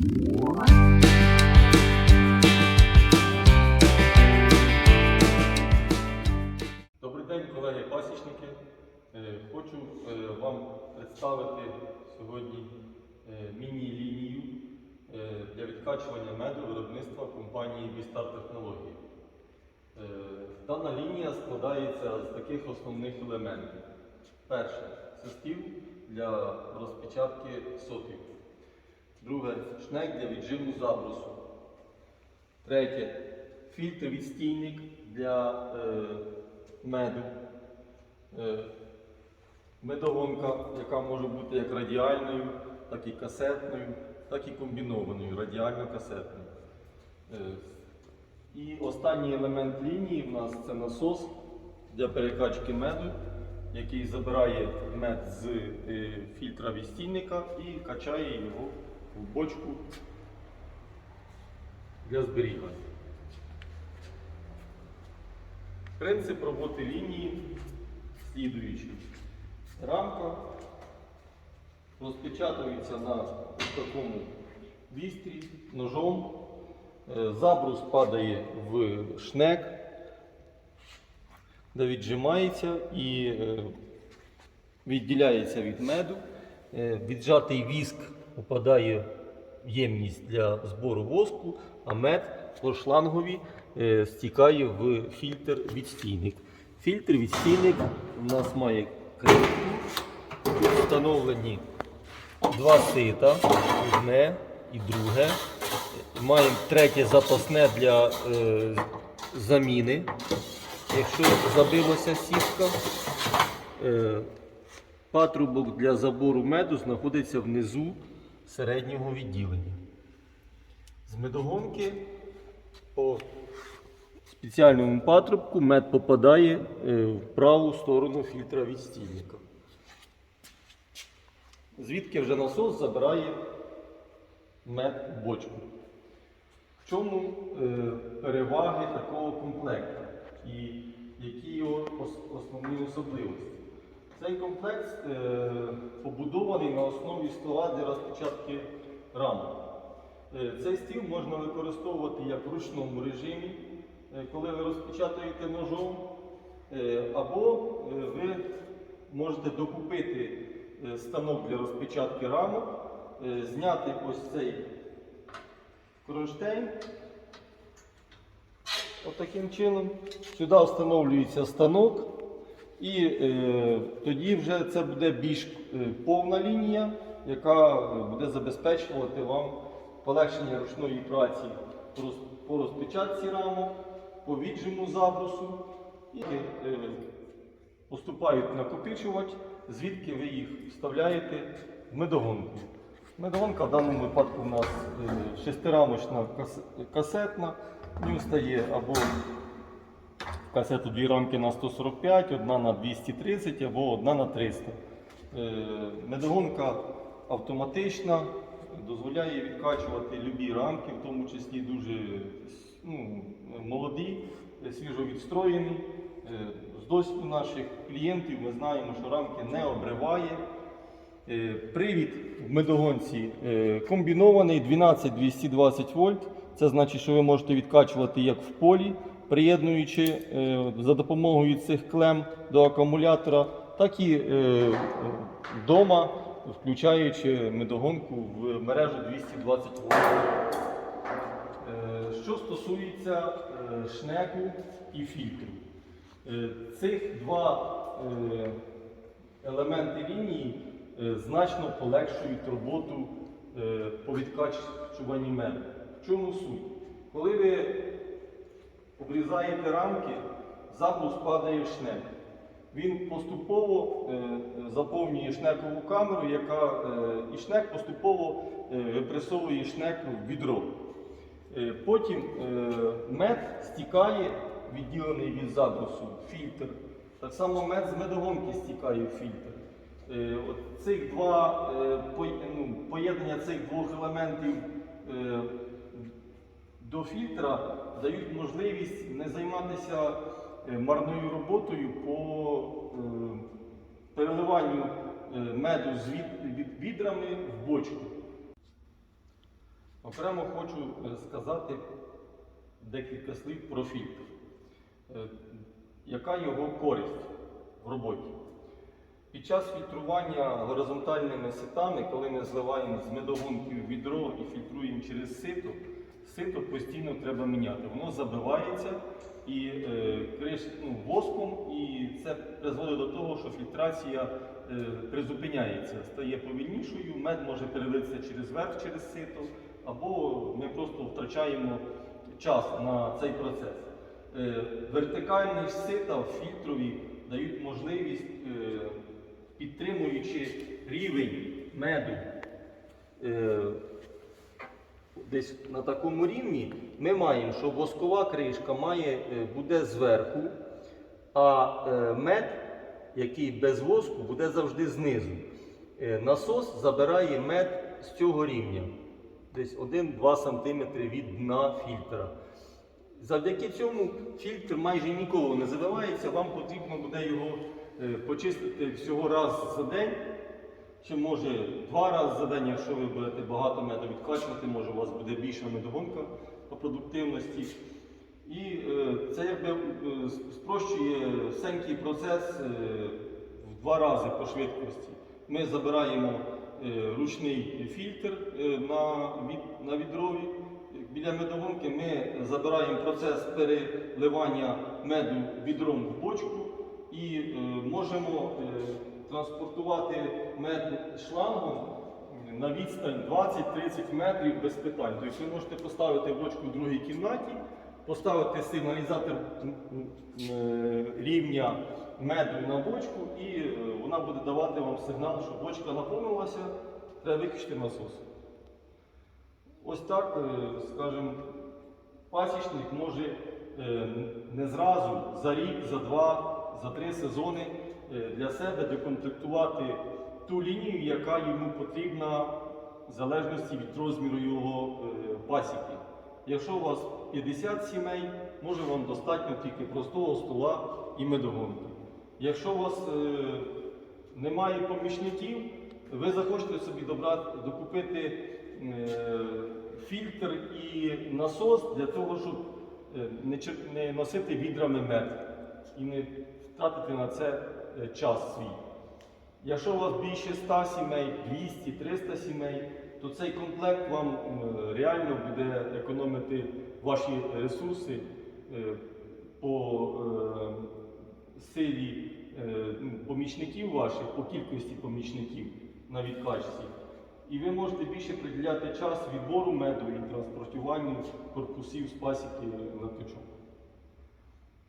Добрий день, колеги пасічники. Е, Хочу е, вам представити сьогодні е, міні-лінію для відкачування меду виробництва компанії Бістар Технології. Дана лінія складається з таких основних елементів. Перше це для розпечатки соків. Друге шнек для віджиму забрусу. Третє фільтр відстійник для е, меду. Е, медогонка, яка може бути як радіальною, так і касетною, так і комбінованою, радіально-касетною. Е, і останній елемент лінії в нас це насос для перекачки меду, який забирає мед з е, фільтра відстійника і качає його в бочку для зберігання. Принцип роботи лінії слідуючий. Рамка розпечатується на такому вістрі ножом. Е, Забрус падає в шнек, де віджимається і е, відділяється від меду. Е, Віджатий віск попадає ємність для збору воску, а мед шлангові е, стікає в фільтр відстійник. Фільтр відстійник у нас має кришку, Тут встановлені два сита, одне і друге. Маємо третє запасне для е, заміни, якщо забилася сітка. Е, Патрубок для забору меду знаходиться внизу середнього відділення. З медогонки по спеціальному патрубку мед попадає е, в праву сторону фільтра відстійника. Звідки вже насос забирає мед в бочку. В чому е, переваги такого комплекту і які його основні особливості? Цей комплект е, побудований на основі стола для розпечатки рамок. Е, Цей стіл можна використовувати як в ручному режимі, е, коли ви розпечатуєте ножом, е, або е, ви можете докупити е, станок для розпечатки рамок, е, зняти ось цей кронштейн. Отаким чином. Сюди встановлюється станок. І е, тоді вже це буде більш е, повна лінія, яка буде забезпечувати вам полегшення ручної праці по розпечатці рамок, по віджиму забрусу. І е, поступають накопичувач, звідки ви їх вставляєте в медогонку. Медогонка в даному випадку у нас е, шестирамочна кас- касетна, в стає або касету дві рамки на 145, одна на 230 або одна на 300. Е, Медогонка автоматична, дозволяє відкачувати любі рамки, в тому числі дуже ну, молоді, е, свіжо відстроєні. Е, З досвіду наших клієнтів ми знаємо, що рамки не обриває. Е, Привід в медогонці комбінований 12-220 вольт. Це значить, що ви можете відкачувати як в полі, приєднуючи е, за допомогою цих клем до акумулятора, так і вдома, включаючи медогонку в мережу 220 вольт. Е, Що стосується е, шнеку і фільтру, Е, цих два е, елементи лінії е, значно полегшують роботу е, по відкачуванні меду. В чому суть? Коли ви обрізаєте рамки, забрус падає в шнек. Він поступово е, заповнює шнекову камеру, яка, е, і шнек поступово е, випресовує шнек в відро. Е, Потім е, мед стікає, відділений від забрусу, в фільтр. Так само мед з медогонки стікає в фільтр. Е, цих два е, ну, поєднання цих двох елементів е, до фільтра дають можливість не займатися е, марною роботою по е, переливанню е, меду з від- від- відрами в бочку. Окремо хочу сказати декілька слів про фільтр. Яка його користь в роботі? Під час фільтрування горизонтальними ситами, коли ми зливаємо з медогонки відро і фільтруємо через сито, сито постійно треба міняти. Воно забивається і е, криш, ну, воском, і це призводить до того, що фільтрація е, призупиняється, стає повільнішою, мед може перелитися через верх, через сито, або ми просто втрачаємо час на цей процес. Е, Вертикальні сита фільтрові дають можливість, е, підтримуючи рівень меду е, десь на такому рівні, ми маємо, що воскова кришка має, е, буде зверху, а е, мед, який без воску, буде завжди знизу. Е, Насос забирає мед з цього рівня, десь 1-2 см від дна фільтра. Завдяки цьому фільтр майже ніколи не заливається, вам потрібно буде його почистити всього раз за день, чи може два рази за день, якщо ви будете багато меду відкачувати, може у вас буде більша медогонка по продуктивності. І е, це якби е, спрощує всенький процес е, в два рази по швидкості. Ми забираємо ручний фільтр на, від, на відрові. Біля медогонки ми забираємо процес переливання меду відром в бочку і можемо транспортувати мед шлангом на відстань 20-30 метрів без питань. Тобто ви можете поставити бочку в другій кімнаті, поставити сигналізатор рівня меду на бочку, і е, вона буде давати вам сигнал, що бочка наповнилася, треба виключити насос. Ось так, е, скажімо, пасічник може е, не зразу за рік, за два, за три сезони е, для себе декомплектувати ту лінію, яка йому потрібна в залежності від розміру його е, пасіки. Якщо у вас 50 сімей, може вам достатньо тільки простого стола і медогонки. Якщо у вас е, немає помічників, ви захочете собі добрати, докупити фільтр і насос для того, щоб не носити відрами мед і не втратити на це е, час свій. Якщо у вас більше 100 сімей, 200, 300 сімей, то цей комплект вам реально буде економити ваші ресурси е, по е, силі е, ну, помічників ваших, по кількості помічників на відкачці. І ви можете більше приділяти час відбору меду і транспортуванню корпусів з пасіки на тичок.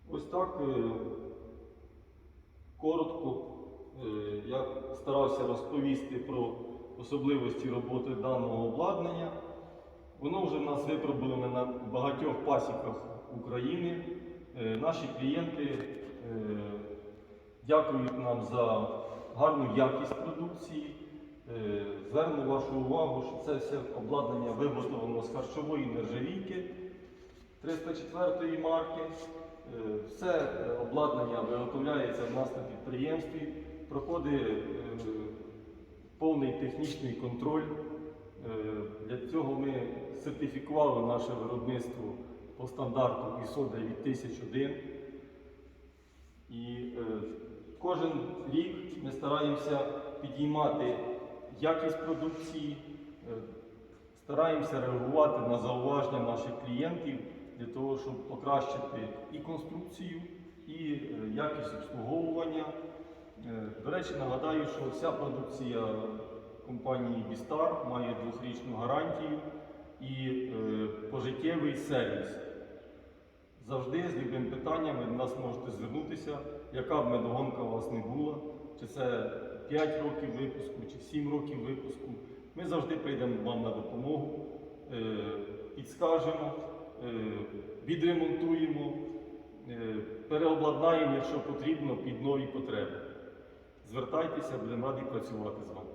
Ось так е, коротко е, я старався розповісти про особливості роботи даного обладнання. Воно вже в нас випробоване на багатьох пасіках України. Е, Наші клієнти е, дякують нам за гарну якість продукції. Зверну вашу увагу, що це все обладнання виготовлено з харчової нержавійки 304 марки. Е, Все е, обладнання виготовляється в нас на підприємстві, проходить е, повний технічний контроль. Для цього ми сертифікували наше виробництво по стандарту ISO 9001. І кожен рік ми стараємося підіймати якість продукції, стараємося реагувати на зауваження наших клієнтів для того, щоб покращити і конструкцію, і е, якість обслуговування. Е, До речі, нагадаю, що вся продукція компанії Бістар має двохрічну гарантію і е, пожиттєвий сервіс. Завжди з любим питанням ви до нас можете звернутися, яка б медогонка у вас не була, чи це 5 років випуску, чи 7 років випуску. Ми завжди прийдемо вам на допомогу, підскажемо, відремонтуємо, е, переобладнаємо, якщо потрібно, під нові потреби. Звертайтеся, будемо раді працювати з вами.